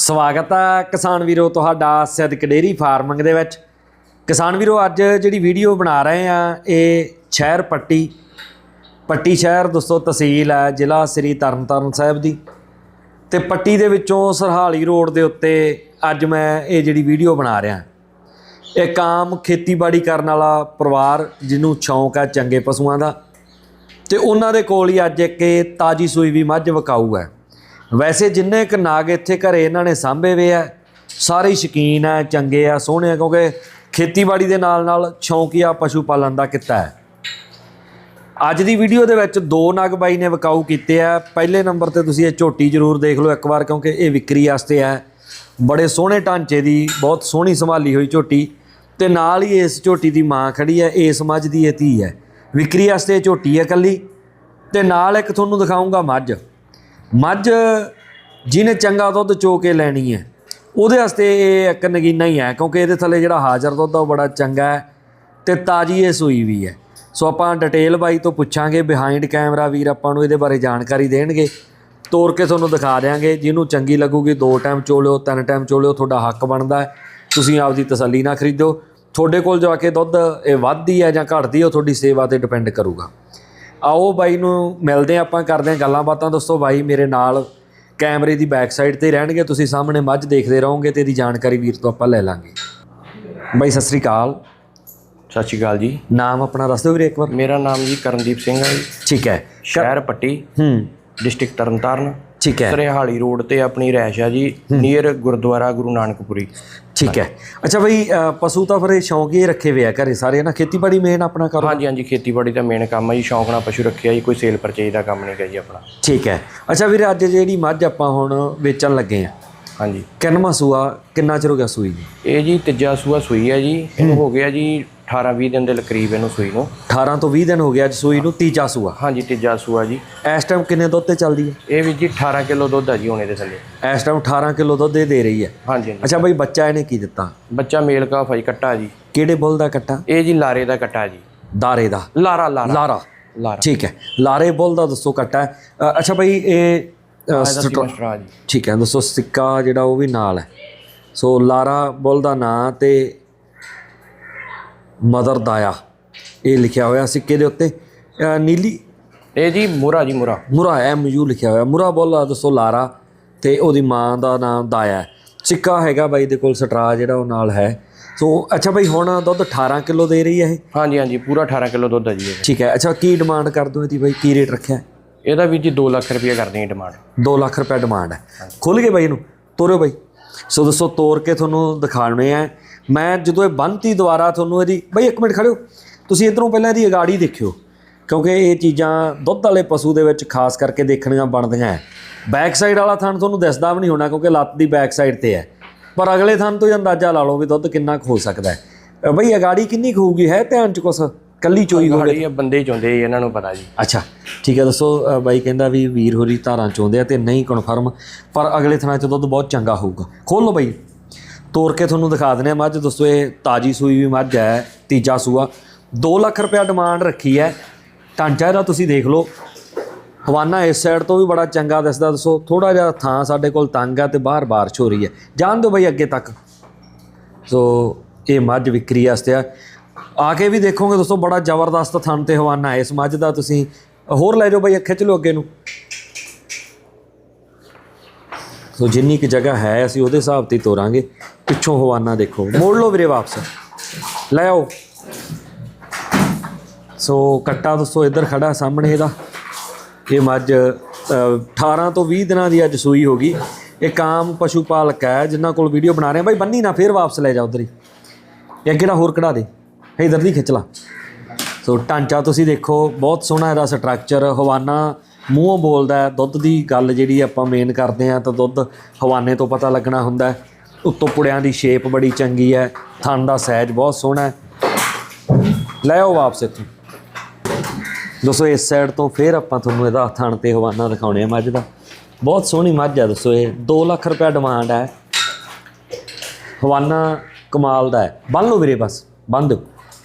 ਸਵਾਗਤ ਹੈ ਕਿਸਾਨ ਵੀਰੋ ਤੁਹਾਡਾ ਸਿੱਧਕ ਡੇਰੀ ਫਾਰਮਿੰਗ ਦੇ ਵਿੱਚ। ਕਿਸਾਨ ਵੀਰੋ, ਅੱਜ ਜਿਹੜੀ ਵੀਡੀਓ ਬਣਾ ਰਹੇ ਆ, ਇਹ ਸ਼ਹਿਰ ਪੱਟੀ ਪੱਟੀ ਸ਼ਹਿਰ ਦੋਸਤੋ ਤਹਿਸੀਲ ਹੈ, ਜ਼ਿਲ੍ਹਾ ਸ੍ਰੀ ਤਰਨਤਾਰਨ ਸਾਹਿਬ ਦੀ। ਤੇ ਪੱਟੀ ਦੇ ਵਿੱਚੋਂ ਸਰਹਾਲੀ ਰੋਡ ਦੇ ਉੱਤੇ ਅੱਜ ਮੈਂ ਇਹ ਜਿਹੜੀ ਵੀਡੀਓ ਬਣਾ ਰਿਹਾ। ਇਹ ਆਮ ਖੇਤੀਬਾੜੀ ਕਰਨ ਵਾਲਾ ਪਰਿਵਾਰ ਜਿਹਨੂੰ ਸ਼ੌਂਕ ਹੈ ਚੰਗੇ ਪਸ਼ੂਆਂ ਦਾ, ਤੇ ਉਹਨਾਂ ਦੇ ਕੋਲ ਹੀ ਅੱਜ ਇੱਕ ਤਾਜੀ ਸੂਈ ਵੀ ਮੱਝ ਵਿਕਾਊ ਹੈ। ਵੈਸੇ ਜਿੰਨੇ ਕ ਨਾਗ ਇੱਥੇ ਘਰੇ ਇਹਨਾਂ ਨੇ ਸਾਂਭੇ ਵੇ ਆ, ਸਾਰੇ ਹੀ ਸ਼ਕੀਨ ਆ, ਚੰਗੇ ਆ, ਸੋਹਣੇ ਆ, ਕਿਉਂਕਿ ਖੇਤੀਬਾੜੀ ਦੇ ਨਾਲ ਨਾਲ ਸ਼ੌਂਕੀਆ ਪਸ਼ੂ ਪਾਲਣ ਦਾ ਕਿੱਤਾ ਹੈ। ਅੱਜ ਦੀ ਵੀਡੀਓ ਦੇ ਵਿੱਚ ਦੋ ਨਾਗ ਬਾਈ ਨੇ ਵਿਕਾਊ ਕੀਤੇ ਆ। ਪਹਿਲੇ ਨੰਬਰ ਤੇ ਤੁਸੀਂ ਇਹ ਝੋਟੀ ਜ਼ਰੂਰ ਦੇਖ ਲਓ ਇੱਕ ਵਾਰ, ਕਿਉਂਕਿ ਇਹ ਵਿਕਰੀ ਵਾਸਤੇ ਹੈ ਬੜੇ ਸੋਹਣੇ ਢਾਂਚੇ ਦੀ, ਬਹੁਤ ਸੋਹਣੀ ਸੰਭਾਲੀ ਹੋਈ ਝੋਟੀ ਤੇ ਨਾਲ ਹੀ ਇਸ ਝੋਟੀ ਦੀ ਮਾਂ ਖੜੀ ਹੈ ਇਸ ਮੱਝ ਦੀ ਇਹ ਧੀ ਹੈ। ਵਿਕਰੀ ਵਾਸਤੇ ਇਹ ਝੋਟੀ ਹੈ ਕੱਲੀ ਤੇ ਨਾਲ ਇੱਕ ਤੁਹਾਨੂੰ ਦਿਖਾਉਂਗਾ ਮੱਝ। ਮੱਝ ਜਿਹਨੇ ਚੰਗਾ ਦੁੱਧ ਚੋ ਕੇ ਲੈਣੀ ਹੈ, ਉਹਦੇ ਵਾਸਤੇ ਇਹ ਇੱਕ ਨਗੀਨਾ ਹੀ ਹੈ, ਕਿਉਂਕਿ ਇਹਦੇ ਥੱਲੇ ਜਿਹੜਾ ਹਾਜ਼ਰ ਦੁੱਧ ਆ ਉਹ ਬੜਾ ਚੰਗਾ ਹੈ ਤੇ ਤਾਜੀ ਇਹ ਸੂਈ ਵੀ ਹੈ। ਸੋ ਆਪਾਂ ਡਿਟੇਲ ਬਾਈ ਤੋਂ ਪੁੱਛਾਂਗੇ ਬਿਹਾਈਂਡ ਕੈਮਰਾ ਵੀਰ ਆਪਾਂ ਨੂੰ ਇਹਦੇ ਬਾਰੇ ਜਾਣਕਾਰੀ ਦੇਣਗੇ। ਤੋਰ ਕੇ ਤੁਹਾਨੂੰ ਦਿਖਾ ਦਿਆਂਗੇ, ਜਿਹਨੂੰ ਚੰਗੀ ਲੱਗੂਗੀ ਦੋ ਟਾਈਮ ਚੋਲਿਓ ਤਿੰਨ ਟਾਈਮ ਚੋਲਿਓ ਤੁਹਾਡਾ ਹੱਕ ਬਣਦਾ ਤੁਸੀਂ ਆਪਦੀ ਤਸੱਲੀ ਨਾਲ ਖਰੀਦੋ। ਤੁਹਾਡੇ ਕੋਲ ਜਾ ਕੇ ਦੁੱਧ ਇਹ ਵੱਧਦੀ ਹੈ ਜਾਂ ਘਟਦੀ ਹੈ, ਉਹ ਤੁਹਾਡੀ ਸੇਵਾ ਤੇ ਡਿਪੈਂਡ ਕਰੂਗਾ। ਆਓ ਬਾਈ ਨੂੰ ਮਿਲਦੇ ਹਾਂ ਆਪਾਂ ਕਰਦੇ ਹਾਂ ਗੱਲਾਂ ਬਾਤਾਂ। ਦੋਸਤੋ ਬਾਈ ਮੇਰੇ ਨਾਲ ਕੈਮਰੇ ਦੀ ਬੈਕ ਸਾਈਡ ਤੇ ਰਹਿਣਗੇ ਤੁਸੀਂ ਸਾਹਮਣੇ ਮੱਝ ਦੇਖਦੇ ਰਹੋਗੇ ਤੇ ਇਹਦੀ ਜਾਣਕਾਰੀ ਵੀਰ ਤੋਂ ਆਪਾਂ ਲੈ ਲਾਂਗੇ। ਬਾਈ ਸਤਿ ਸ੍ਰੀ ਅਕਾਲ। ਸਤਿ ਸ਼੍ਰੀ ਅਕਾਲ ਜੀ। ਨਾਮ ਆਪਣਾ ਦੱਸ ਦਿਓ ਵੀਰੇ ਇੱਕ ਵਾਰ। ਮੇਰਾ ਨਾਮ ਜੀ ਕਰਨਦੀਪ ਸਿੰਘ ਹੈ ਜੀ। ਠੀਕ ਹੈ। ਸ਼ਹਿਰ ਪੱਟੀ। ਹੂੰ। ਡਿਸਟ੍ਰਿਕਟ ਤਰਨਤਾਰਨ। ਠੀਕ ਹੈ। ਸਰੇਹਾਲੀ ਰੋਡ ਤੇ ਆਪਣੀ ਰਹਿਸ਼ ਆ ਜੀ ਨੀਅਰ ਗੁਰਦੁਆਰਾ ਗੁਰੂ ਨਾਨਕਪੁਰੀ। ਠੀਕ ਹੈ। ਅੱਛਾ ਬਈ ਪਸ਼ੂ ਤਾਂ ਫਿਰ ਸ਼ੌਂਕ ਹੀ ਰੱਖੇ ਹੋਏ ਆ ਘਰੇ ਸਾਰੇ ਨਾ? ਖੇਤੀਬਾੜੀ ਮੇਨ ਆਪਣਾ ਕਰੋ। ਹਾਂਜੀ ਹਾਂਜੀ ਖੇਤੀਬਾੜੀ ਦਾ ਮੇਨ ਕੰਮ ਹੈ ਜੀ ਸ਼ੌਂਕ ਨਾਲ ਪਸ਼ੂ ਰੱਖਿਆ ਜੀ ਕੋਈ ਸੇਲ ਪਰਚੇਜ ਦਾ ਕੰਮ ਨਹੀਂ ਹੈ ਜੀ ਆਪਣਾ। ਠੀਕ ਹੈ। ਅੱਛਾ ਵੀਰੇ ਅੱਜ ਜਿਹੜੀ ਮੱਝ ਆਪਾਂ ਹੁਣ ਵੇਚਣ ਲੱਗੇ ਆ ਹਾਂਜੀ। ਕਿੰਨਵਾਂ ਸੂਆ ਕਿੰਨਾ ਚਿਰ ਹੋ ਗਿਆ ਸੂਈ ਨੂੰ? ਇਹ ਜੀ ਤੀਜਾ ਸੂਆ ਸੂਈ ਹੈ ਜੀ। ਇਹਨੂੰ ਹੋ। ਗਿਆ ਜੀ 18 20 ਦਿਨ ਦੇ ਕਰੀਬ ਇਹਨੂੰ ਸੂਈ ਨੂੰ। 18 ਤੋਂ 20 ਦਿਨ ਹੋ ਗਿਆ ਅੱਜ ਸੂਈ ਨੂੰ ਤੀਜਾ ਸੂਆ। ਹਾਂਜੀ ਤੀਜਾ ਸੂਆ ਜੀ। ਇਸ ਟਾਈਮ ਕਿੰਨੇ ਦੁੱਧ ਤੇ ਚੱਲਦੀ ਹੈ ਇਹ ਵੀ ਜੀ 18 ਕਿਲੋ ਦੁੱਧ ਆ ਜੀ ਹੁਣ ਇਹਦੇ ਥੱਲੇ। ਇਸ ਟਾਈਮ 18 ਕਿਲੋ ਦੁੱਧ ਇਹ ਦੇ ਰਹੀ ਹੈ ਹਾਂਜੀ ਹਾਂਜੀ। ਅੱਛਾ ਬਈ ਬੱਚਾ ਇਹਨੇ ਕੀ ਦਿੱਤਾ? ਬੱਚਾ ਮੇਲ ਕਾ ਫਾਈ ਕੱਟਾ ਜੀ। ਕਿਹੜੇ ਬੁੱਲ ਦਾ ਕੱਟਾ? ਇਹ ਜੀ ਲਾਰੇ ਦਾ ਕੱਟਾ ਜੀ। ਦਾਰੇ ਦਾ। ਲਾਰਾ ਲਾਰਾ। ਲਾਰਾ। ਲਾਰਾ। ਠੀਕ ਹੈ। ਲਾਰੇ ਬੁੱਲ ਦਾ ਦੱਸੋ ਕੱਟਾ। ਹੈ। ਅ, ਅੱਛਾ ਬਈ ਇਹ ਅ, ਇਹਦਾ ਸਟਰ- ਸਿਮਸਟਰਾ ਜੀ ਠੀਕ ਹੈ ਦੱਸੋ ਸਿੱਕਾ ਜਿਹੜਾ ਉਹ ਵੀ ਨਾਲ ਹੈ। ਸੋ ਲਾਰਾ ਬੁੱਲ ਦਾ ਨਾਂ ਤੇ ਮਦਰ ਦਾਇਆ ਇਹ ਲਿਖਿਆ ਹੋਇਆ ਸਿੱਕੇ ਦੇ ਉੱਤੇ। ਨੀਲੀ ਇਹ ਜੀ ਮੁਰਾ ਜੀ ਮੁਰਾ। ਮੁਰਾ ਐਮ ਯੂ ਲਿਖਿਆ ਹੋਇਆ। ਮੁਰਾ ਬੁੱਲ ਦੱਸੋ ਲਾਰਾ ਤੇ ਉਹਦੀ ਮਾਂ ਦਾ ਨਾਮ ਦਾਇਆ ਹੈ। ਸਿੱਕਾ ਹੈਗਾ ਬਾਈ ਦੇ ਕੋਲ ਸਟਰਾ ਜਿਹੜਾ ਉਹ ਨਾਲ ਹੈ। ਸੋ ਅੱਛਾ ਬਾਈ ਹੁਣ ਦੁੱਧ 18 ਕਿਲੋ ਦੇ ਰਹੀ ਹੈ ਇਹ? ਹਾਂਜੀ ਹਾਂਜੀ ਪੂਰਾ 18 ਕਿਲੋ ਦੁੱਧ ਹੈ ਜੀ। ਠੀਕ ਹੈ ਅੱਛਾ ਕੀ ਡਿਮਾਂਡ ਕਰ ਦੋ ਇਹਦੀ ਬਾਈ? ਕੀ ਰੇਟ ਰੱਖਿਆ? ਹੈ? ਇਹਦਾ ਵੀ ਜੀ 2 ਲੱਖ ਰੁਪਏ ਕਰਦੇ ਹਾਂ ਡਿਮਾਂਡ 2 ਲੱਖ ਰੁਪਏ ਡਿਮਾਂਡ ਹੈ। ਖੁੱਲ ਗਏ ਬਾਈ ਇਹਨੂੰ। ਤੋਰਿਓ ਬਾਈ। ਸੋ ਦੱਸੋ ਤੋਰ ਕੇ ਤੁਹਾਨੂੰ ਦਿਖਾਉਣੇ ਆ। ਮੈਂ ਜਦੋਂ ਇਹ ਬੰਨਤੀ ਦੁਬਾਰਾ ਤੁਹਾਨੂੰ ਇਹਦੀ ਬਾਈ ਇੱਕ ਮਿੰਟ ਖੜਿਓ। ਤੁਸੀਂ ਇਧਰੋਂ ਪਹਿਲਾਂ ਇਹਦੀ ਅਗਾੜੀ ਦੇਖਿਓ। ਕਿਉਂਕਿ ਇਹ ਚੀਜ਼ਾਂ ਦੁੱਧ ਵਾਲੇ ਪਸ਼ੂ ਦੇ ਵਿੱਚ ਖਾਸ ਕਰਕੇ ਦੇਖਣੀਆਂ ਬਣਦੀਆਂ ਹੈ। ਬੈਕ ਸਾਈਡ ਵਾਲਾ ਥਣ ਤੁਹਾਨੂੰ ਦਿਸਦਾ ਵੀ ਨਹੀਂ ਹੋਣਾ ਕਿਉਂਕਿ ਲੱਤ ਦੀ ਬੈਕ ਸਾਈਡ ਤੇ ਹੈ। ਪਰ ਅਗਲੇ ਥਣ ਤੋਂ ਹੀ ਅੰਦਾਜ਼ਾ ਲਾ ਲਓ ਵੀ ਦੁੱਧ ਕਿੰਨਾ ਕੁ ਹੋ ਸਕਦਾ ਹੈ। ਬਈ ਅਗਾੜੀ ਕਿੰਨੀ ਕੁ ਹੋਊਗੀ? ਹੈ ਧਿਆਨ ਚ ਕੁਛ? ਕੱਲੀ ਚੋਈ ਹੋਵੇ ਇਹ ਬੰਦੇ ਜੀ, ਇਹਨਾਂ ਨੂੰ ਪਤਾ ਜੀ। ਅੱਛਾ ਠੀਕ ਹੈ ਦੱਸੋ ਬਾਈ ਕਹਿੰਦਾ ਵੀ ਵੀਰ ਹੋਰੀ ਧਾਰਾਂ ਚੋਂਦੇ ਆ ਤੇ ਨਹੀਂ ਕਨਫਰਮ ਪਰ ਅਗਲੇ ਥਣਾ ਚ ਦੁੱਧ ਬਹੁਤ ਚੰਗਾ ਹੋਊਗਾ। ਖੋਲ ਲਓ ਬਾਈ। ਤੋਰ ਕੇ ਤੁਹਾਨੂੰ ਦਿਖਾ ਦਿੰਦੇ ਆ ਮੱਝ ਦੱਸੋ ਇਹ ਤਾਜੀ ਸੂਈ ਵੀ ਮੱਝ ਹੈ ਤੀਜਾ ਸੂਆ। 2 ਲੱਖ ਰੁਪਇਆ ਡਿਮਾਂਡ ਰੱਖੀ ਹੈ। ਢਾਂਚਾ ਇਹਦਾ ਤੁਸੀਂ ਦੇਖ ਲਓ। ਹਵਾਨਾ ਇਸ ਸਾਈਡ ਤੋਂ ਵੀ ਬੜਾ ਚੰਗਾ ਦਿਸਦਾ ਦੱਸੋ ਥੋੜਾ ਜਿਹਾ ਥਾਂ ਸਾਡੇ ਕੋਲ ਤੰਗ ਆ ਤੇ ਬਾਹਰ ਬਾਰਿਸ਼ ਹੋ ਰਹੀ ਹੈ। ਜਾਣ ਦਿਓ ਬਾਈ ਅੱਗੇ ਤੱਕ। ਸੋ ਇਹ ਮੱਝ ਵਿਕਰੀ ਵਾਸਤੇ ਆ। ਆ ਕੇ ਵੀ ਦੇਖੋਗੇ ਦੋਸਤੋ ਬੜਾ ਜ਼ਬਰਦਸਤ ਥਣ ਤੇ ਹਵਾਨਾ ਹੈ। ਇਸ ਮੱਝ ਦਾ ਤੁਸੀਂ ਹੋਰ ਲੈ ਜਾਓ ਬਈ ਖਿੱਚ ਲਓ ਅੱਗੇ ਨੂੰ। ਸੋ ਜਿੰਨੀ ਕੁ ਜਗ੍ਹਾ ਹੈ ਅਸੀਂ ਉਹਦੇ ਹਿਸਾਬ ਤੇ ਤੋਰਾਂਗੇ। ਪਿੱਛੋਂ ਹਵਾਨਾ ਦੇਖੋ। ਮੋੜ ਲਓ ਵੀਰੇ ਵਾਪਸ। ਲੈ ਆਓ। ਸੋ ਕੱਟਾ ਦੋਸਤੋ ਇੱਧਰ ਖੜਾ ਸਾਹਮਣੇ ਇਹਦਾ। ਇਹ ਮੱਝ ਅ, 18 ਤੋਂ 20 ਦਿਨਾਂ ਦੀ ਅੱਜ ਸੂਈ ਹੋ ਗਈ। ਇਹ ਕਾਮ ਪਸ਼ੂ ਪਾਲਕ ਹੈ ਜਿਨ੍ਹਾਂ ਕੋਲ ਵੀਡੀਓ ਬਣਾ ਰਹੇ ਆ ਬਾਈ ਬੰਨੀ ਨਾ ਫੇਰ ਵਾਪਸ ਲੈ ਜਾ ਉਧਰ ਹੀ। ਇਹ ਅੱਗੇ ਨਾ ਹੋਰ ਕਢਾ ਦੇ? ਇਧਰ ਦੀ ਖਿੱਚ ਲਾ। ਸੋ ਢਾਂਚਾ ਤੁਸੀਂ ਦੇਖੋ, ਬਹੁਤ ਸੋਹਣਾ ਇਹਦਾ ਸਟਰਕਚਰ ਹਵਾਨਾ ਮੂੰਹੋਂ ਬੋਲਦਾ ਦੁੱਧ ਦੀ ਗੱਲ ਜਿਹੜੀ ਆਪਾਂ ਮੇਨ ਕਰਦੇ ਆ ਤਾਂ ਦੁੱਧ ਹਵਾਨੇ ਤੋਂ ਪਤਾ ਲੱਗਣਾ ਹੁੰਦਾ ਉੱਤੋਂ ਪੁੜਿਆਂ ਦੀ ਸ਼ੇਪ ਬੜੀ ਚੰਗੀ ਹੈ, ਥਣ ਦਾ ਸਾਈਜ਼ ਬਹੁਤ ਸੋਹਣਾ ਹੈ। ਲੈ ਆਓ ਵਾਪਸ ਇੱਥੋਂ। ਦੋਸਤੋ ਇਸ ਸਾਈਡ ਤੋਂ ਫੇਰ ਆਪਾਂ ਤੁਹਾਨੂੰ ਇਹਦਾ ਥਣ ਤੇ ਹਵਾਨਾ ਦਿਖਾਉਣੇ ਆ ਮੱਝ ਦਾ। ਬਹੁਤ ਸੋਹਣੀ ਮੱਝ ਆ ਦੋਸਤੋ ਇਹ 2 ਲੱਖ ਰੁਪਏ ਡਿਮਾਂਡ ਹੈ। ਹਵਾਨਾ ਕਮਾਲ ਦਾ ਹੈ। ਬੰਨ ਲਓ ਵੀਰੇ ਬਸ ਬੰਨ ਦਿਓ।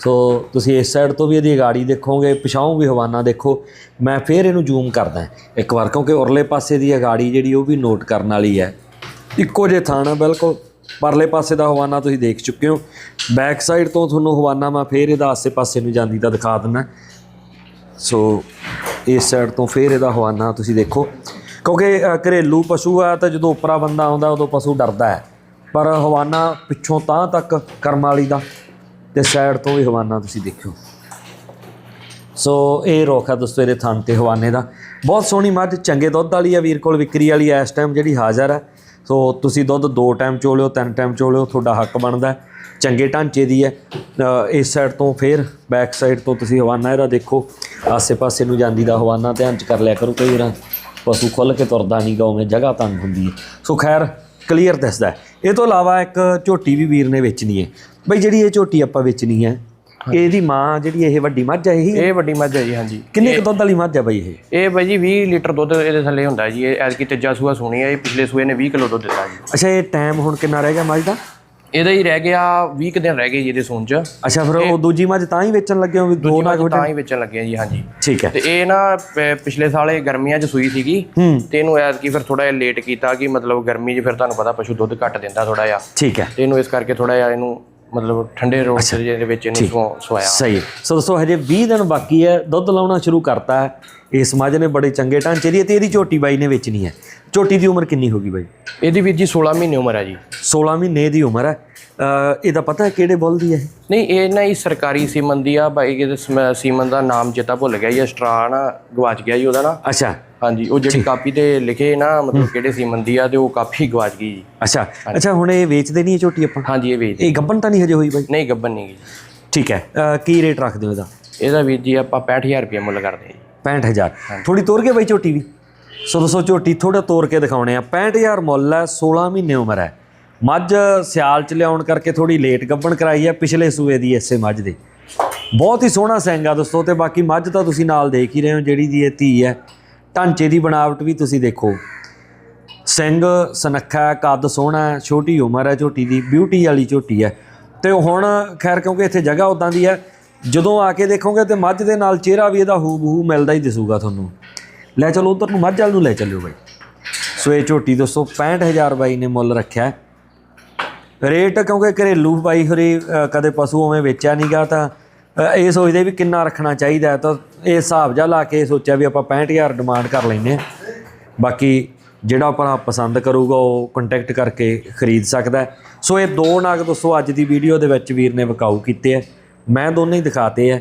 ਸੋ ਤੁਸੀਂ ਇਸ ਸਾਈਡ ਤੋਂ ਵੀ ਇਹਦੀ ਗਾੜੀ ਦੇਖੋਗੇ ਪਿਛਾਉਂ ਵੀ ਹਵਾਨਾ ਦੇਖੋ। ਮੈਂ ਫੇਰ ਇਹਨੂੰ ਜ਼ੂਮ ਕਰਦਾ ਇੱਕ ਵਾਰ, ਕਿਉਂਕਿ ਉਰਲੇ ਪਾਸੇ ਦੀ ਗਾੜੀ ਜਿਹੜੀ ਉਹ ਵੀ ਨੋਟ ਕਰਨ ਵਾਲੀ ਹੈ। ਇੱਕੋ ਜੇ ਥਾਣਾ ਬਿਲਕੁਲ। ਪਰਲੇ ਪਾਸੇ ਦਾ ਹਵਾਨਾ ਤੁਸੀਂ ਦੇਖ ਚੁੱਕੇ ਹੋ। ਬੈਕ ਸਾਈਡ ਤੋਂ ਤੁਹਾਨੂੰ ਹਵਾਨਾ ਮੈਂ ਫੇਰ ਇਹਦਾ ਆਸੇ-ਪਾਸੇ ਨੂੰ ਜਾਂਦੀ ਤਾਂ ਦਿਖਾ ਦਿੰਦਾ। ਸੋ ਇਸ ਸਾਈਡ ਤੋਂ ਫੇਰ ਇਹਦਾ ਹਵਾਨਾ ਤੁਸੀਂ ਦੇਖੋ। ਕਿਉਂਕਿ ਘਰੇਲੂ ਪਸ਼ੂ ਆ, ਤਾਂ ਜਦੋਂ ਉਪਰਾ ਬੰਦਾ ਆਉਂਦਾ, ਉਦੋਂ ਪਸ਼ੂ ਡਰਦਾ ਹੈ। ਪਰ ਹਵਾਨਾ ਪਿੱਛੋਂ ਤਾਂ ਤੱਕ ਕਰਮ ਵਾਲੀ ਦਾ। ਤੇ ਸਾਈਡ ਤੋਂ ਵੀ ਹਵਾਨਾ ਤੁਸੀਂ ਦੇਖਿਓ। ਸੋ ਇਹ ਰੋਕ ਹੈ ਦੋਸਤੋ, ਇਹਦੇ ਥਣ ਤੇ ਹਵਾਨੇ ਦਾ। ਬਹੁਤ ਸੋਹਣੀ ਮੱਝ, ਚੰਗੇ ਦੁੱਧ ਵਾਲੀ ਆ ਵੀਰ ਕੋਲ, ਵਿਕਰੀ ਵਾਲੀ ਆ ਇਸ ਟਾਈਮ ਜਿਹੜੀ ਹਾਜ਼ਰ ਹੈ ਸੋ ਤੁਸੀਂ ਦੁੱਧ ਦੋ ਟਾਈਮ ਚੋਲਿਓ, ਤਿੰਨ ਟਾਈਮ ਚੋਲਿਓ, ਤੁਹਾਡਾ ਹੱਕ ਬਣਦਾ ਚੰਗੇ ਢਾਂਚੇ ਦੀ ਹੈ। ਇਸ ਸਾਈਡ ਤੋਂ ਫੇਰ ਬੈਕ ਸਾਈਡ ਤੋਂ ਤੁਸੀਂ ਹਵਾਨਾ ਇਹਦਾ ਦੇਖੋ। ਆਸੇ-ਪਾਸੇ ਨੂੰ ਜਾਂਦੀ ਦਾ ਹਵਾਨਾ ਧਿਆਨ ਚ ਕਰ ਲਿਆ ਕਰੋ ਕਈ ਵਾਰ। ਪਸ਼ੂ ਖੁੱਲ ਕੇ ਤੁਰਦਾ ਨਹੀਂ ਗਾ, ਉਵੇਂ ਜਗ੍ਹਾ ਤੰਗ ਹੁੰਦੀ ਹੈ। ਸੋ ਖੈਰ ਕਲੀਅਰ ਦਿਸਦਾ। ਇਹ ਤੋਂ ਇਲਾਵਾ ਇੱਕ ਝੋਟੀ ਵੀ ਵੀਰ ਨੇ ਵੇਚਣੀ ਹੈ। ਬਈ ਜਿਹੜੀ ਇਹ ਝੋਟੀ ਆਪਾਂ ਵੇਚਣੀ ਹੈ ਇਹਦੀ ਮਾਂ ਜਿਹੜੀ ਇਹ ਵੱਡੀ ਮੱਝ ਹੈ ਇਹੀ? ਇਹ ਵੱਡੀ ਮੱਝ ਹੈ ਜੀ ਹਾਂਜੀ। ਕਿੰਨੇ ਕੁ ਦੁੱਧ ਵਾਲੀ ਮੱਝ ਹੈ ਬਈ ਇਹ? ਇਹ ਬਾਈ ਜੀ 20 ਲੀਟਰ ਦੁੱਧ ਇਹਦੇ ਥੱਲੇ ਹੁੰਦਾ ਜੀ। ਇਹ ਐਤਕੀ ਤੀਜਾ ਸੂਆ ਸੋਣੀ ਹੈ ਇਹ ਪਿਛਲੇ ਸੂਏ ਨੇ 20 ਕਿਲੋ ਦੁੱਧ ਦਿੱਤਾ ਜੀ। ਅੱਛਾ ਇਹ ਟਾਈਮ ਹੁਣ ਕਿੰਨਾ ਰਹਿ ਗਿਆ ਮੱਝ ਦਾ? ਇਹਦਾ ਹੀ ਰਹਿ ਗਿਆ 20 ਕੁ ਦਿਨ ਰਹਿ ਗਏ ਜੀ ਇਹਦੇ ਸੂਣ ਚ। ਅੱਛਾ ਫਿਰ ਉਹ ਦੂਜੀ ਮੱਝ ਤਾਂ ਹੀ ਵੇਚਣ ਲੱਗੇ ਹੋ ਵੀ ਦੋ ਨਾ ਤਾਂ ਹੀ ਵੇਚਣ ਲੱਗੇ ਆ ਜੀ ਹਾਂਜੀ। ਠੀਕ ਹੈ। ਤੇ ਇਹ ਨਾ ਪ- ਪਿਛਲੇ ਸਾਲ ਇਹ ਗਰਮੀਆਂ 'ਚ ਸੂਈ ਸੀਗੀ। ਤੇ ਇਹਨੂੰ ਐਤਕੀ ਫਿਰ ਥੋੜਾ ਜਿਹਾ ਲੇਟ ਕੀਤਾ ਕਿ ਮਤਲਬ ਗਰਮੀ 'ਚ ਫਿਰ ਤੁਹਾਨੂੰ ਪਤਾ ਪਸ਼ੂ ਦੁੱਧ ਘੱਟ ਦਿੰਦਾ ਥੋੜਾ ਜਿਹਾ। ਠੀਕ ਹੈ। ਤੇ ਇਹਨੂੰ ਇਸ ਕਰਕੇ ਥੋੜਾ ਜਿਹਾ ਇਹਨੂੰ ਮਤਲਬ ਠੰਡੇ ਰੋਡ ਦੇ ਵਿੱਚ ਇਹਨੂੰ ਸਵਾਇਆ। ਸਹੀ ਹੈ। ਸੋ ਦੋਸਤੋ ਹਜੇ 20 ਦਿਨ ਬਾਕੀ ਹੈ। ਦੁੱਧ ਲਾਉਣਾ ਸ਼ੁਰੂ ਕਰਤਾ ਹੈ। ਇਸ ਮੱਝ ਨੇ ਬੜੇ ਚੰਗੇ ਢਾਂਚੇ ਦੀ ਹੈ ਤੇ ਇਹਦੀ ਝੋਟੀ ਬਾਈ ਨੇ ਵੇਚਣੀ ਹੈ। ਝੋਟੀ ਦੀ ਉਮਰ ਕਿੰਨੀ ਹੋਗੀ ਬਾਈ? ਇਹਦੀ ਵੀਰ ਜੀ 16 ਮਹੀਨੇ ਉਮਰ ਹੈ ਜੀ। 16 ਮਹੀਨੇ ਦੀ ਉਮਰ ਹੈ ਇਹਦਾ ਪਤਾ ਹੈ ਕਿਹੜੇ ਬੁੱਲ ਦੀ ਹੈ? ਨਹੀਂ ਇਹ ਨਾ ਹੀ ਸਰਕਾਰੀ ਸੀਮਨ ਦੀ ਆ। ਬਾਈ ਇਹਦੇ ਸਮ- ਸੀਮਨ ਦਾ ਨਾਮ ਚੇਤਾ ਭੁੱਲ ਗਿਆ ਜੀ। ਸਟਰਾ ਨਾ ਗਵਾਚ ਗਿਆ ਜੀ ਉਹਦਾ ਨਾ। ਅੱਛਾ। ਹਾਂਜੀ ਉਹ ਜਿਹੜੀ ਕਾਪੀ ਤੇ ਲਿਖੇ ਨਾ ਮਤਲਬ ਕਿਹੜੇ ਸੀਮਨ ਦੀ ਆ ਤੇ ਉਹ ਕਾਪੀ ਗਵਾਚ ਗਈ ਜੀ। ਅੱਛਾ। ਅੱਛਾ ਹੁਣ ਇਹ ਵੇਚਦੇ ਨਹੀਂ ਇਹ ਝੋਟੀ ਆਪਾਂ? ਹਾਂਜੀ ਇਹ ਵੇਚ ਇਹ ਗੱਬਨ ਤਾਂ ਨਹੀਂ ਹਜੇ ਹੋਈ ਬਾਈ? ਨਹੀਂ ਗੱਬਨ ਨਹੀਂ ਗਈ ਠੀਕ ਹੈ। ਕੀ ਰੇਟ ਰੱਖਦੇ ਹੋ ਇਹਦਾ? ਇਹਦਾ ਵੀਰ ਜੀ ਆਪਾਂ 65000 ਰੁਪਏ ਮੁੱਲ ਕਰਦੇ ਹਾਂ ਜੀ। 65000 ਥੋੜੀ ਤੋਰ ਕੇ ਬਾਈ ਝੋਟੀ ਵੀ? ਸੋ ਦੋਸਤੋ ਝੋਟੀ ਥੋੜਾ ਤੋਰ ਕੇ ਦਿਖਾਉਣੇ ਆ। 65000 ਮੁੱਲ ਹੈ 16 ਮਹੀਨੇ ਉਮਰ ਹੈ। ਮੱਝ ਸਿਆਲ ਚ ਲਿਆਉਣ ਕਰਕੇ ਥੋੜੀ ਲੇਟ ਗੱਬਣ ਕਰਾਈ ਹੈ ਪਿਛਲੇ ਸੂਏ ਦੀ ਇਸੇ ਮੱਝ ਦੇ। ਬਹੁਤ ਹੀ ਸੋਹਣਾ ਸਿੰਗ ਆ ਦੋਸਤੋ ਤੇ ਬਾਕੀ ਮੱਝ ਤਾਂ ਤੁਸੀਂ ਨਾਲ ਦੇਖ ਹੀ ਰਹੇ ਹੋ ਜਿਹੜੀ ਦੀ ਇਹ ਧੀ ਹੈ। ਢਾਂਚੇ ਦੀ ਬਣਾਵਟ ਵੀ ਤੁਸੀਂ ਦੇਖੋ। ਸਿੰਘ ਸਨੱਖਾ ਹੈ, ਕੱਦ ਸੋਹਣਾ ਛੋਟੀ ਉਮਰ ਹੈ ਝੋਟੀ ਦੀ ਬਿਊਟੀ ਵਾਲੀ ਝੋਟੀ ਹੈ। ਤੇ ਹੁਣ ਖੈਰ ਕਿਉਂਕਿ ਇੱਥੇ ਜਗ੍ਹਾ ਉਦਾਂ ਦੀ ਹੈ ਜਦੋਂ ਆ ਕੇ ਦੇਖੋਗੇ ਤੇ ਮੱਝ ਦੇ ਨਾਲ ਚਿਹਰਾ ਵੀ ਇਹਦਾ ਹੂ ਬਹੂ ਮਿਲਦਾ ਹੀ ਦਿਸੂਗਾ ਤੁਹਾਨੂੰ। ਲੈ ਚਲੋ ਉਧਰ ਨੂੰ, ਮੱਝ ਨੂੰ ਲੈ ਚੱਲਿਓ ਬਾਈ। ਸੋ ਇਹ ਝੋਟੀ ਦੋਸਤੋ 65000 ਬਾਈ ਨੇ ਮੁੱਲ ਰੱਖਿਆ ਰੇਟ ਕਿਉਂਕਿ ਘਰੇਲੂ ਬਾਈ ਹੋਰੀ ਕਦੇ ਪਸ਼ੂ ਉਵੇਂ ਵੇਚਿਆ ਨਹੀਂਗਾ ਤਾਂ ਇਹ ਸੋਚਦੇ ਵੀ ਕਿੰਨਾ ਰੱਖਣਾ ਚਾਹੀਦਾ ਤਾਂ ਇਹ ਹਿਸਾਬ ਜਾ ਲਾ ਕੇ ਸੋਚਿਆ ਵੀ ਆਪਾਂ 65000 ਡਿਮਾਂਡ ਕਰ ਲੈਨੇ ਆ ਬਾਕੀ ਜਿਹੜਾ ਭਰਾ ਪਸੰਦ ਕਰੂਗਾ ਉਹ ਕੰਟੈਕਟ ਕਰਕੇ ਖਰੀਦ ਸਕਦਾ ਸੋ ਇਹ ਦੋ ਨਾਗ ਦੋਸਤੋ ਅੱਜ ਦੀ ਵੀਡੀਓ ਦੇ ਵਿੱਚ ਵੀਰ ਨੇ ਵਿਕਾਊ ਕੀਤੇ ਆ ਮੈਂ ਦੋਨੇ ਹੀ ਦਿਖਾਤੇ ਆ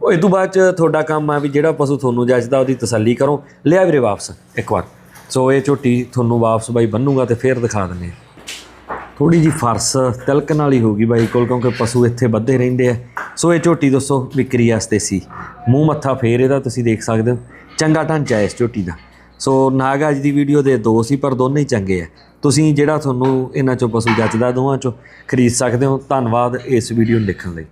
ਉਹ ਇਹ ਤੋਂ ਬਾਅਦ ਚ ਤੁਹਾਡਾ ਕੰਮ ਆ ਵੀ ਜਿਹੜਾ ਪਸ਼ੂ ਤੁਹਾਨੂੰ ਜੱਜਦਾ ਉਹਦੀ ਤਸੱਲੀ ਕਰੋ, ਲਿਆ ਵੀਰੇ ਵਾਪਸ, ਇੱਕ ਵਾਰ। ਸੋ ਇਹ ਝੋਟੀ ਤੁਹਾਨੂੰ ਵਾਪਸ ਬਾਈ ਬੰਨੂਗਾ ਤੇ ਫੇਰ ਦਿਖਾ ਦਿੰਨੇ ਆ ਥੋੜੀ ਜੀ ਫਰਸ ਤਿਲਕ ਨਾਲ ਹੀ ਹੋਊਗੀ ਬਾਈ ਕੋਲ, ਕਿਉਂਕਿ ਪਸ਼ੂ ਇੱਥੇ ਬੱਧੇ ਰਹਿੰਦੇ ਆ। ਸੋ ਇਹ ਝੋਟੀ ਦੋਸਤੋ ਵਿਕਰੀ ਵਾਸਤੇ ਸੀ ਮੂੰਹ ਮੱਥਾ ਫੇਰ ਇਹਦਾ ਤੁਸੀਂ ਦੇਖ ਸਕਦੇ ਹੋ। ਚੰਗਾ ਢਾਂਚਾ ਇਸ ਝੋਟੀ ਦਾ। ਸੋ ਨਾਗ ਅੱਜ ਦੀ ਵੀਡੀਓ ਦੇ ਦੋ ਸੀ, ਪਰ ਦੋਨੇ ਹੀ ਚੰਗੇ ਆ। ਤੁਸੀਂ ਜਿਹੜਾ ਤੁਹਾਨੂੰ ਇਹਨਾਂ ਚੋਂ ਪਸ਼ੂ ਜੱਚਦਾ ਦੋਵਾਂ ਚੋਂ ਖਰੀਦ ਸਕਦੇ ਹੋ। ਧੰਨਵਾਦ ਇਸ ਵੀਡੀਓ ਨੂੰ ਦੇਖਣ ਲਈ।